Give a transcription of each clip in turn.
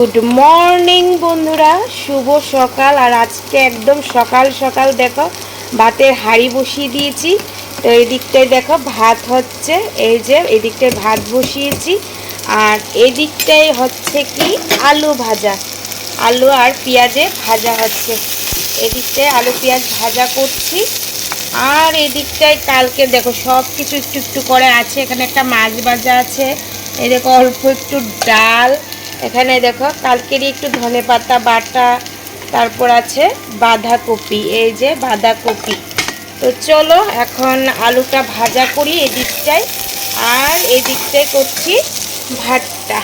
Good morning বন্ধুরা। শুভ সকাল। আর আজকে একদম সকাল সকাল দেখো, ভাতের হাঁড়ি বসিয়ে দিয়েছি। তো এই দেখো, ভাত হচ্ছে, এই যে এই দিকটায় ভাত বসিয়েছি। আর এই হচ্ছে কি? আলু ভাজা। আলু আর পেঁয়াজে ভাজা হচ্ছে। এদিকটায় আলু পেঁয়াজ ভাজা করছি। আর এদিকটায় কালকে দেখো সব কিছু একটু একটু করে আছে। এখানে একটা মাছ ভাজা আছে। এই দেখো অল্প একটু ডাল। এখানে দেখো, কালকেরই একটু ধনে পাতা, বাটা, তারপর আছে বাঁধাকপি, এই যে বাঁধাকপি। তো চলো, এখন আলুটা ভাজা করি এদিকটায় আর এদিকটায় করছি ভাতটা।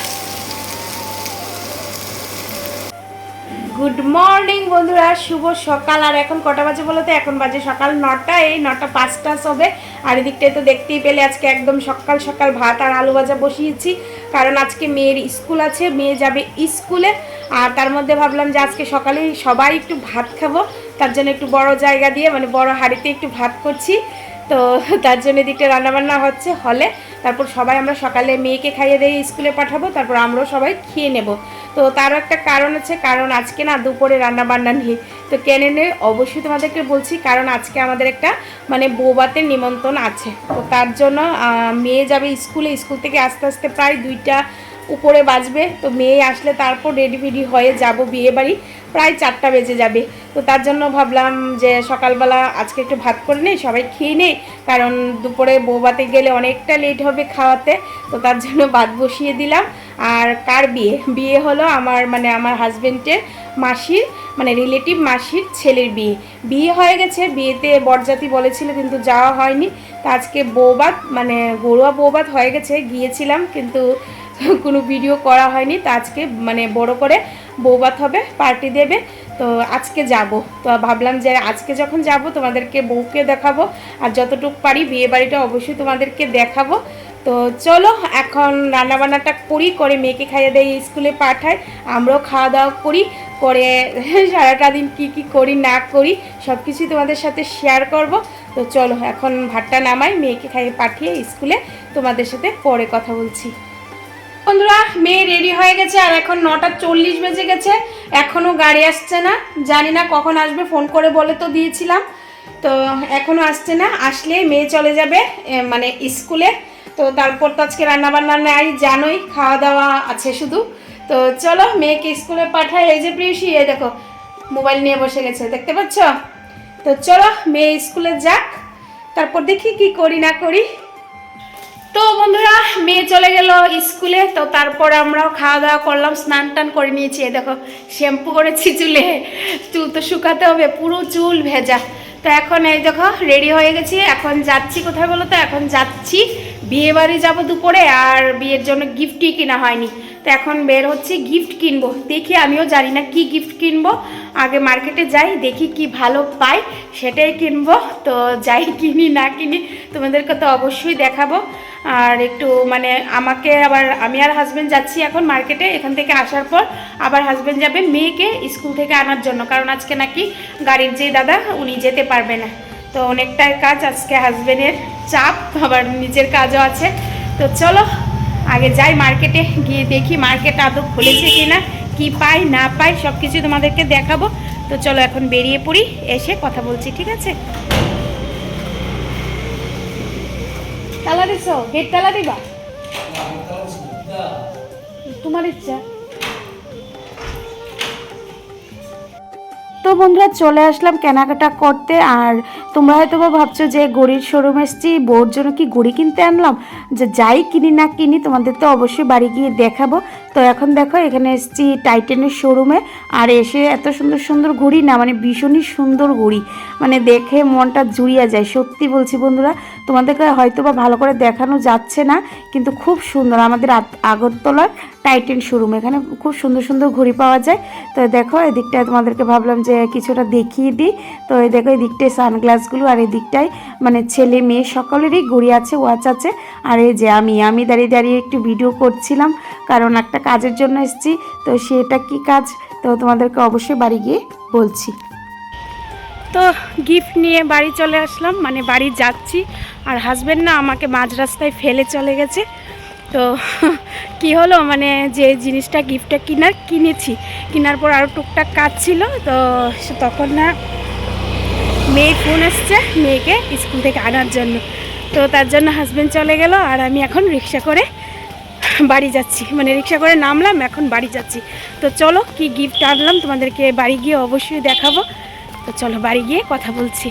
গুড মর্নিং বন্ধুরা, শুভ সকাল। আর এখন কটা বাজে বলো তো? এখন বাজে সকাল নটা, এই নটা পাঁচটা সবে। আর এদিকটায় তো দেখতেই পেলে, আজকে একদম সকাল সকাল ভাত আর আলু ভাজা বসিয়েছি। কারণ আজকে মেয়ের স্কুল আছে, মেয়ে যাবে স্কুলে। আর তার মধ্যে ভাবলাম যে আজকে সকালে সবাই একটু ভাত খাব। তার জন্য একটু বড় জায়গা দিয়ে মানে বড় হাড়িতে একটু ভাত করছি। তো তার জন্য এদিকটা রান্নাবান্না হচ্ছে হলে। তারপর সবাই আমরা সকালে মেয়েকে খাইয়ে দিয়ে স্কুলে পাঠাবো, তারপর আমরাও সবাই খেয়ে নেব। তো তারও একটা কারণ আছে, কারণ আজকে না দুপুরে রান্না বান্না নেই। তো কেনে নে, অবশ্যই তোমাদেরকে বলছি, কারণ আজকে আমাদের একটা মানে বৌবাতের নিমন্ত্রণ আছে। তো তার জন্য মেয়ে যাবে স্কুলে, স্কুল থেকে আস্তে আস্তে প্রায় দুইটা উপরে বাজবে। তো মেয়ে আসলে তারপর রেডি ফেডি হয়ে যাব বিয়ে বাড়ি। প্রায় চারটা বেজে যাবে। তো তার জন্য ভাবলাম যে সকালবেলা আজকে একটু ভাত করে নেই, সবাই খেয়ে নেই। কারণ দুপুরে বৌবাতে গেলে অনেকটা লেট হবে খাওয়াতে। তো তার জন্য ভাত বসিয়ে দিলাম। আর কার বিয়ে? বিয়ে হলো আমার মানে আমার হাজবেন্ডের মাসির মানে রিলেটিভ মাসির ছেলের বিয়ে। বিয়ে হয়ে গেছে, বিয়েতে বরজাতি বলেছিল কিন্তু যাওয়া হয়নি। তো আজকে বৌবাত মানে ঘরোয়া বৌবাত হয়ে গেছে, গিয়েছিলাম কিন্তু কোনো ভিডিও করা হয়নি, তো আজকে মানে বড় করে বৌবাত হবে, পার্টি দেবে, তো আজকে যাব। তো ভাবলাম যে আজকে যখন যাব তোমাদেরকে বউকে দেখাবো, আর যতটুকু পারি বিয়ে বাড়িটা অবশ্যই তোমাদেরকে দেখাবো। তো চলো, এখন রান্নাবান্নাটা করি, করে মেয়েকে খাইয়ে দেয় স্কুলে পাঠাই, আমরাও খাওয়া দাওয়া করি করে সারাটা দিন কি কি করি, না করি সব কিছুই তোমাদের সাথে শেয়ার করব। তো চলো, এখন ভাতটা নামাই, মেয়েকে খাইয়ে পাঠিয়ে স্কুলে তোমাদের সাথে পরে কথা বলছি। বন্ধুরা, মেয়ে রেডি হয়ে গেছে আর এখন নটা চল্লিশ বেজে গেছে। এখনও গাড়ি আসছে না। জানি না কখন আসবে, ফোন করে বলে তো দিয়েছিলাম। তো এখনও আসছে না। আসলে মেয়ে চলে যাবে মানে স্কুলে। তো তারপর তো আজকে রান্নাবান্না নাই, জানোই খাওয়া দাওয়া আছে শুধু। তো চলো, মেয়েকে স্কুলে পাঠায় এই যে প্রিয়সী, এই দেখো, মোবাইল নিয়ে বসে গেছে, দেখতে পাচ্ছ? তো চলো, মেয়ে স্কুলে যাক। তারপর দেখি কি করি না করি। তো বন্ধুরা, মেয়ে চলে গেল স্কুলে, তো তারপর আমরাও খাওয়া দাওয়া করলাম, স্নান টান করে নিয়েছি। দেখো, শ্যাম্পু করেছি চুলে, চুল তো শুকাতে হবে, পুরো চুল ভেজা। তো এখন এই দেখো রেডি হয়ে গেছি। এখন যাচ্ছি, কোথায় বলো তো? এখন যাচ্ছি বিয়ে বাড়ি যাব দুপুরে, আর বিয়ের জন্য গিফটই কিনা হয়নি। তো এখন বের হচ্ছে গিফট কিনবো। দেখি আমিও জানি না কি গিফট কিনবো। আগে মার্কেটে যাই, দেখি কি ভালো পাই, সেটাই কিনবো। তো যাই কিনি না কিনি, তোমাদেরকে তো অবশ্যই দেখাবো। আর একটু মানে আমাকে আবার, আমি আর হাজব্যান্ড যাচ্ছি এখন মার্কেটে এখান থেকে আসার পর আবার হাজব্যান্ড যাবে মেয়েকে স্কুল থেকে আনার জন্য। কারণ আজকে নাকি গাড়ির যে দাদা, উনি যেতে পারবে না। তো অনেকটাই কাজ আজকে হাজব্যান্ডের চাপ, আবার নিজের কাজও আছে। তো চলো আগে যাই মার্কেটে, গিয়ে দেখি মার্কেট আদৌ খুলেছে কিনা, কি পাই, না পাই সব কিছু তোমাদেরকে দেখাবো। তো চলো এখন বেরিয়ে পড়ি, এসে কথা বলছি, ঠিক আছে? তালা দিছ? গেট তালা দিবা? তোমার ইচ্ছা। তো বন্ধুরা, চলে আসলাম কেনাকাটা করতে। আর তোমরা হয়তো বা ভাবছ যে গড়ির শোরুম এসছি, বউর জন্য কি গড়ি কিনতে আনলাম? যে যাই কিনি না কিনি তোমাদের তো অবশ্যই বাড়ি গিয়ে দেখাবো। তো এখন দেখো, এখানে এসেছি টাইটেনের শোরুমে আর এসে এত সুন্দর সুন্দর ঘড়ি না মানে ভীষণই সুন্দর ঘড়ি। মানে দেখে মনটা জুড়িয়ে যায়, সত্যি বলছি বন্ধুরা। তোমাদেরকে হয়তো বা ভালো করে দেখানো যাচ্ছে না, কিন্তু খুব সুন্দর। আমাদের আগরতলার টাইটেন শোরুম এখানে খুব সুন্দর সুন্দর ঘড়ি পাওয়া যায়। তো দেখো, এদিকটায় তোমাদেরকে ভাবলাম যে কিছুটা দেখিয়ে দিই। তো এই দেখো, এদিকটায় সানগ্লাসগুলো আর এদিকটায় মানে ছেলে মেয়ে সকলেরই ঘড়ি আছে ওয়াচ আছে। আর এই যে আমি আমি দাঁড়িয়ে দাঁড়িয়ে একটু ভিডিও করছিলাম, কারণ একটা কাজের জন্য এসেছি। তো সেটা কি কাজ? তো তোমাদেরকে অবশ্যই বাড়ি গিয়ে বলছি। তো গিফট নিয়ে বাড়ি চলে আসলাম মানে বাড়ি যাচ্ছি। আর হাজব্যান্ড না আমাকে মাঝ রাস্তায় ফেলে চলে গেছে। তো কি হলো? মানে যে জিনিসটা গিফটটা কিনার, কিনেছি। কেনার পর আরও টুকটাক কাজ ছিল। তো তখন না মেয়ে ফোন এসছে মেয়েকে স্কুল থেকে আনার জন্য। তো তার জন্য হাজব্যান্ড চলে গেল। আর আমি এখন রিক্সা করে বাড়ি যাচ্ছি। মানে রিক্সা করে নামলাম, এখন বাড়ি যাচ্ছি। তো চলো, কি গিফট আনলাম তোমাদেরকে বাড়ি গিয়ে অবশ্যই দেখাবো। তো চলো বাড়ি গিয়ে কথা বলছি।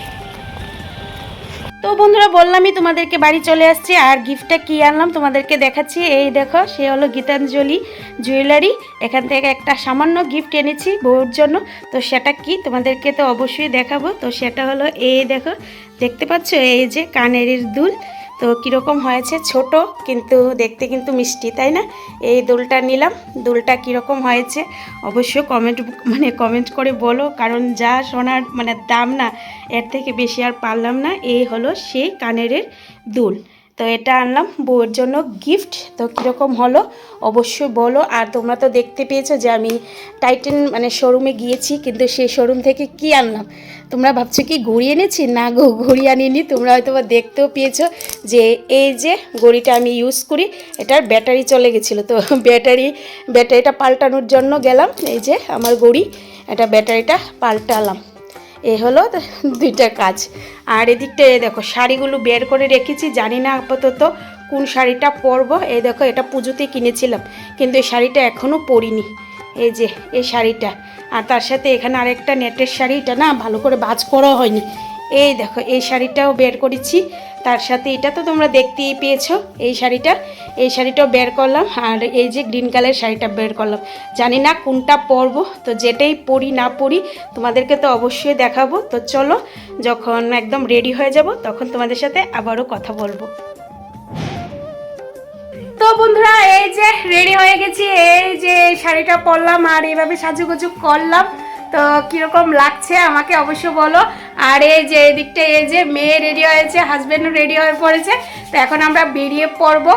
তো বন্ধুরা, বললামই তোমাদেরকে বাড়ি চলে আসছি, আর গিফটটা কি আনলাম তোমাদেরকে দেখাচ্ছি। এই দেখো, সে হলো গীতাঞ্জলি জুয়েলারি এখান থেকে একটা সামান্য গিফট এনেছি বউর জন্য। তো সেটা কি তোমাদেরকে তো অবশ্যই দেখাবো। তো সেটা হলো এই দেখো, দেখতে পাচ্ছ? এই যে কানের দুল। তো কীরকম হয়েছে? ছোট কিন্তু দেখতে কিন্তু মিষ্টি, তাই না? এই দোলটা নিলাম। দোলটা কীরকম হয়েছে? অবশ্য কমেন্ট মানে কমেন্ট করে বলো, কারণ যা সোনার মানে দাম না, এর থেকে বেশি আর পারলাম না। এই হলো সেই কানেরের দুল। তো এটা আনলাম। বউয়ের জন্য গিফট তো কীরকম হলো? অবশ্যই বলো। আর তোমরা তো দেখতে পেয়েছ যে আমি টাইটেন মানে শোরুমে গিয়েছি, কিন্তু সেই শোরুম থেকে কি আনলাম? তোমরা ভাবছ কি ঘুড়ি এনেছি? না গো, ঘুড়ি আনিনি। তোমরা হয়তো দেখতেও পেয়েছ যে এই যে ঘড়িটা আমি ইউজ করি, এটার ব্যাটারি চলে গেছিল। তো ব্যাটারি, ব্যাটারিটা পাল্টানোর জন্য গেলাম। এই যে আমার ঘড়ি, এটা ব্যাটারিটা পাল্টালাম। এ হলো দুইটা কাজ। আর এদিকটা এ দেখো, শাড়িগুলো বের করে রেখেছি, জানি না আপাতত কোন শাড়িটা পরবো। এই দেখো, এটা পুজোতে কিনেছিলাম, কিন্তু এই শাড়িটা এখনও পরিনি। এই যে, এই শাড়িটা। আর তার সাথে এখানে আরেকটা নেটের শাড়িটা না ভালো করে বাজ করা হয়নি। এই দেখো, এই শাড়িটাও বের করেছি। তার সাথে এটা তো তোমরা দেখতেই পেয়েছ, এই শাড়িটা এই শাড়িটাও বের করলাম, আর এই যে গ্রিন কালার শাড়িটা বের করলাম। জানি না কোনটা পরবো, তো যেটাই পরি না পরি, তোমাদেরকে তো অবশ্যই দেখাবো। তো চলো, যখন একদম রেডি হয়ে যাব, তখন তোমাদের সাথে আবারও কথা বলব। তো বন্ধুরা, এই যে রেডি হয়ে গেছি, এই যে শাড়িটা পরলাম, আর এইভাবে সাজুগুজু করলাম। তো কীরকম লাগছে আমাকে অবশ্য বলো। আর এই যে এদিকটা, এই যে মেয়ে রেডি হয়েছে হাজব্যান্ডও রেডি হয়ে পড়েছে। তো এখন আমরা বেরিয়ে পড়ব।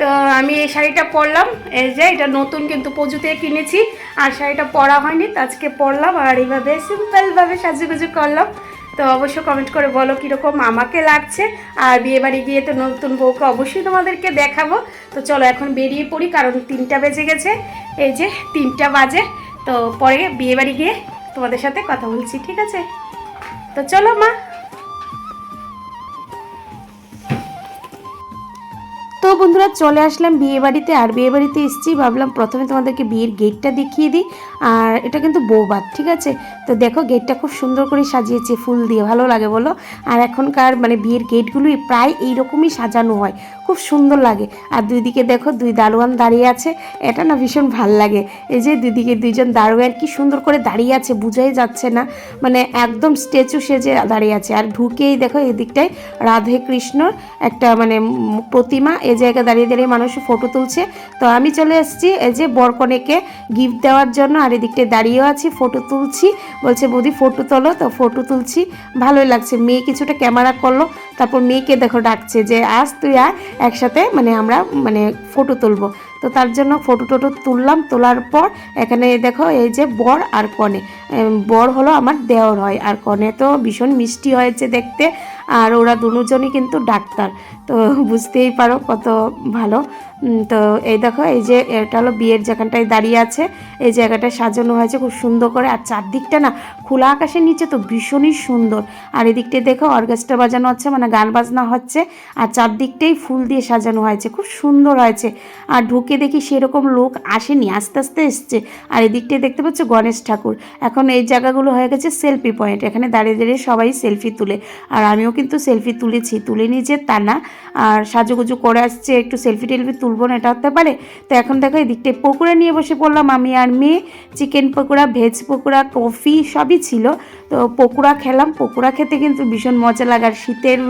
তো আমি এই শাড়িটা পরলাম। এই যে এটা নতুন কিন্তু পুজোতে কিনেছি, আর শাড়িটা পরা হয়নি, তো আজকে পরলাম। আর এইভাবে সিম্পলভাবে সাজুগুজু করলাম। তো অবশ্যই কমেন্ট করে বলো কীরকম আমাকে লাগছে। আর বিয়ে বাড়ি গিয়ে তো নতুন বউকে অবশ্যই তোমাদেরকে দেখাবো। তো চলো এখন বেরিয়ে পড়ি, কারণ তিনটা বেজে গেছে। এই যে তিনটা বাজে। তো পরে বিয়ে বাড়ি গিয়ে তোমাদের সাথে কথা বলছি, ঠিক আছে? তো চলো মা বন্ধুরা, চলে আসলাম বিয়ে বাড়িতে, আর বিয়ে বাড়িতে এসেছি। ভাবলাম প্রথমে তোমাদেরকে বিয়ের গেটটা দেখিয়ে দিই, আর এটা কিন্তু বৌবাদ, ঠিক আছে? তো দেখো, গেটটা খুব সুন্দর করে সাজিয়েছে, ফুল দিয়ে, ভালো লাগে বলো। আর এখনকার মানে বিয়ের গেটগুলোই প্রায় এইরকমই সাজানো হয়, খুব সুন্দর লাগে। আর দুই দিকে দেখো, দুই দারোয়ান দাঁড়িয়ে আছে, এটা না ভীষণ ভালো লাগে। এই যে দুদিকে দুইজন দারোয়ান কি সুন্দর করে দাঁড়িয়ে আছে, বুঝাই যাচ্ছে না। মানে একদম স্ট্যাচু সেজে দাঁড়িয়ে আছে। আর ঢুকেই দেখো, এদিকটায় রাধে কৃষ্ণর একটা মানে প্রতিমা, এই জায়গায় দাঁড়িয়ে দাঁড়িয়ে মানুষ ফটো তুলছে। তো আমি চলে এসেছি এই যে বরকনেকে গিফট দেওয়ার জন্য। আর এদিকটায় দাঁড়িয়েও আছি ফটো তুলছি। বলছে, বৌদি ফটো তোলো। তো ফটো তুলছি। ভালোই লাগছে। মেয়ে কিছুটা ক্যামেরা করল। তারপর মেয়েকে দেখো ডাকছে যে আজ তুই আয়, একসাথে মানে আমরা মানে ফটো তুলবো। তো তার জন্য ফটো টোটো তুললাম। তোলার পর এখানে দেখো এই যে বর আর কনে। বর হলো আমার দেওর হয়। আর কনে তো ভীষণ মিষ্টি হয়েছে দেখতে। আর ওরা দুজনই কিন্তু ডাক্তার। তো বুঝতেই পারো কত ভালো। তো এই দেখো, এই যে এটা হলো বিয়ের যেখানটায় দাঁড়িয়ে আছে। এই জায়গাটা সাজানো হয়েছে খুব সুন্দর করে। আর চারদিকটা না, খোলা আকাশের নিচে তো ভীষণই সুন্দর। আর এদিকটায় দেখো, অর্কেস্ট্রা বাজানো হচ্ছে মানে গান বাজনা হচ্ছে। আর চারদিকটাই ফুল দিয়ে সাজানো হয়েছে, খুব সুন্দর হয়েছে। আর ঢুকে দেখি সেরকম লোক আসেনি, আস্তে আস্তে এসছে। আর এদিকটায় দেখতে পাচ্ছ গণেশ ঠাকুর। এখন এই জায়গাগুলো হয়ে গেছে সেলফি পয়েন্ট, এখানে দাঁড়িয়ে দাঁড়িয়ে সবাই সেলফি তুলে। আর আমিও কিন্তু সেলফি তুলেছি। তুলে নিজে তা না, আর সাজুগুজু করে আসছে, একটু সেলফি টেলফি তুলবো না, এটা হতে পারে। তো এখন দেখো এদিকটায় পকোড়া নিয়ে বসে পড়লাম, আমি আর মেয়ে। Chicken pakora veg pakora coffee সবই ছিল। তো পকোড়া খেলাম, পকোড়া খেতে কিন্তু ভীষণ মজা লাগে। আর শীতের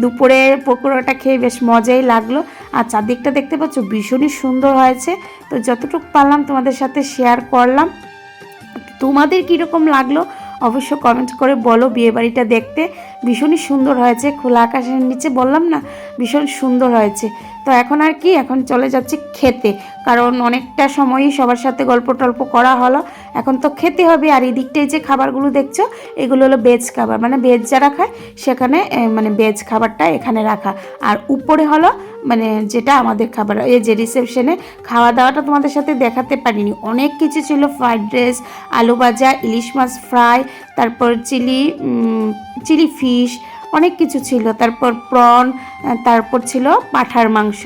দুপুরে পকোড়াটা খেয়ে বেশ মজাই লাগল। আর চারদিকটা দেখতে পাচ্ছ, ভীষণই সুন্দর হয়েছে। তো যতটুকু পারলাম তোমাদের সাথে শেয়ার করলাম। তোমাদের কীরকম লাগল, অবশ্য কমেন্ট করে বলো বিয়েবাড়িটা দেখতে। ভীষণই সুন্দর হয়েছে, খোলা আকাশের নিচে বললাম না, ভীষণ সুন্দর হয়েছে। তো এখন আর কি, এখন চলে যাচ্ছি খেতে, কারণ অনেকটা সময়ই সবার সাথে গল্প টল্প করা হলো। এখন তো খেতে হবে, আর এই দিকটায় যে খাবারগুলো দেখছ, এগুলো হলো ভেজ খাবার। মানে ভেজ যারা খায়, সেখানে মানে ভেজ খাবারটা এখানে রাখা। আর উপরে হলো মানে যেটা আমাদের খাবার, এই যে রিসেপশনে খাওয়া দাওয়াটা তোমাদের সাথে দেখাতে পারিনি। অনেক কিছু ছিল ফ্রাইড রাইস আলু ভাজা, ইলিশ মাছ ফ্রাই তারপর চিলি চিলি ফিশ, অনেক কিছু ছিল। তারপর প্রন তারপর ছিল পাঠার মাংস।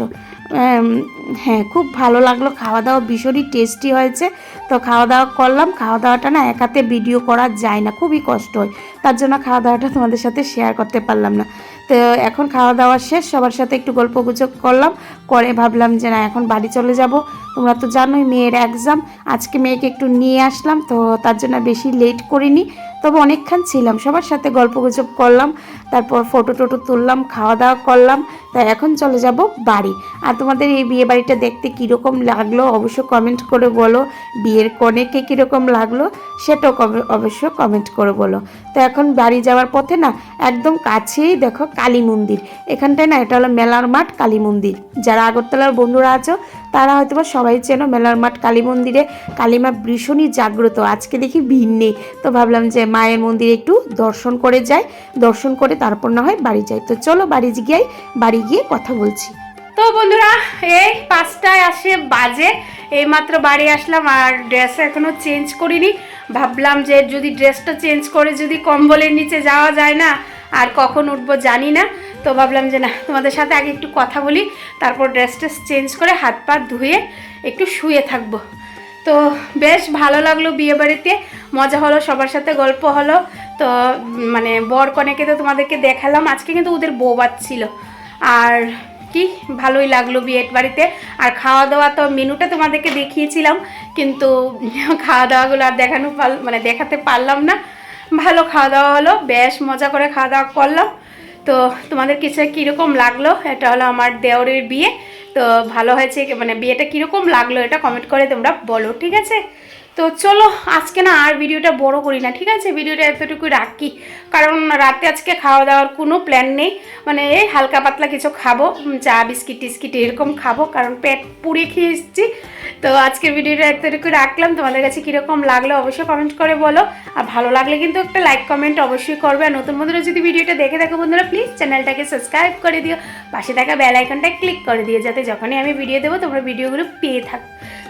হ্যাঁ খুব ভালো লাগল। খাওয়া দাওয়া ভীষণই টেস্টি হয়েছে। তো খাওয়া দাওয়া করলাম। খাওয়া দাওয়াটা না একাতে ভিডিও করা যায় না, খুবই কষ্ট হয়। তার জন্য খাওয়া দাওয়াটা তোমাদের সাথে শেয়ার করতে পারলাম না। তো এখন খাওয়া দাওয়া শেষ। সবার সাথে একটু গল্প গুজব করলাম। করে ভাবলাম যে না, এখন বাড়ি চলে যাব। তোমরা তো জানোই মেয়ের এক্সাম আজকে মেয়েকে একটু নিয়ে আসলাম। তো তার জন্য বেশি লেট করিনি। তবে অনেকক্ষণ ছিলাম, সবার সাথে গল্প গুজব করলাম, তারপর ফটো টোটো তুললাম খাওয়া দাওয়া করলাম, তাই এখন চলে যাব বাড়ি। আর তোমাদের এই বিয়ে বাড়িটা দেখতে কীরকম লাগল অবশ্য কমেন্ট করে বলো, বিয়ের কনেকে কীরকম লাগল সেটাও অবশ্য কমেন্ট করে বলো। তো এখন বাড়ি যাওয়ার পথে না একদম কাছেই দেখো কালী মন্দির, এখানটায় না এটা হলো মেলার মাঠ কালী মন্দির। যারা আগরতলার বন্ধুরা আছো, তারা হয়তো বা সবাই চেনো মেলার মাঠ কালী মন্দিরে কালীমা ভীষণই জাগ্রত, আজকে দেখি ভিড় নেই, তো ভাবলাম যে মায়ের মন্দিরে একটু দর্শন করে যাই, দর্শন করে তারপর না হয় বাড়ি যাই। তো চলো বাড়ি গিয়ে বাড়ি গিয়ে কথা বলছি। তো বন্ধুরা, এই পাঁচটায় আসে বাজে, এইমাত্র বাড়ি আসলাম আর ড্রেস এখনও চেঞ্জ করিনি। ভাবলাম যে যদি ড্রেসটা চেঞ্জ করে যদি কম্বলের নিচে যাওয়া যায় না, আর কখন উঠবো জানি না। তো ভাবলাম যে না, তোমাদের সাথে আগে একটু কথা বলি, তারপর ড্রেস চেঞ্জ করে হাত পা ধুয়ে একটু শুয়ে থাকব। তো বেশ ভালো লাগল বিয়ে বাড়িতে মজা হলো, সবার সাথে গল্প হলো। তো মানে বর কনেকে তো তোমাদেরকে দেখালাম। আজকে কিন্তু ওদের বউ ছিল আর কি ভালোই লাগল বিয়ের বাড়িতে। আর খাওয়া দাওয়া তো মেনুটা তোমাদেরকে দেখিয়েছিলাম। কিন্তু খাওয়া দাওয়াগুলো আর দেখানো মানে দেখাতে পারলাম না। ভালো খাওয়া দাওয়া হলো, বেশ মজা করে খাওয়া দাওয়া করলাম। তো তোমাদের কিছু কীরকম লাগল? এটা হলো আমার দেওরের বিয়ে। তো ভালো হয়েছে মানে বিয়েটা কীরকম লাগল এটা কমেন্ট করে তোমরা বলো ঠিক আছে? তো চলো, আজকে না আর ভিডিওটা বড় করি না, ঠিক আছে? ভিডিওটা এতটুকু রাখি। কারণ রাতে আজকে খাওয়া দাওয়ার কোনো প্ল্যান নেই। মানে এই হালকা পাতলা কিছু খাব চা, বিস্কিট, টিস্কিট এরকম খাব, কারণ পেট পুড়ে খেয়ে এসেছি তো আজকের ভিডিওটা এতটুকু রাখলাম। তোমাদের কাছে কীরকম লাগল অবশ্যই কমেন্ট করে বলো। আর ভালো লাগলে কিন্তু একটা লাইক কমেন্ট অবশ্যই করবে। আর নতুন বন্ধুরা যদি ভিডিওটা দেখে থাকো বন্ধুরা প্লিজ চ্যানেলটাকে সাবস্ক্রাইব করে দিও। পাশে থাকা বেল আইকনটা ক্লিক করে দিও, যাতে যখনই আমি ভিডিও দেবো, তোমরা ভিডিওগুলো পেয়ে থাকো।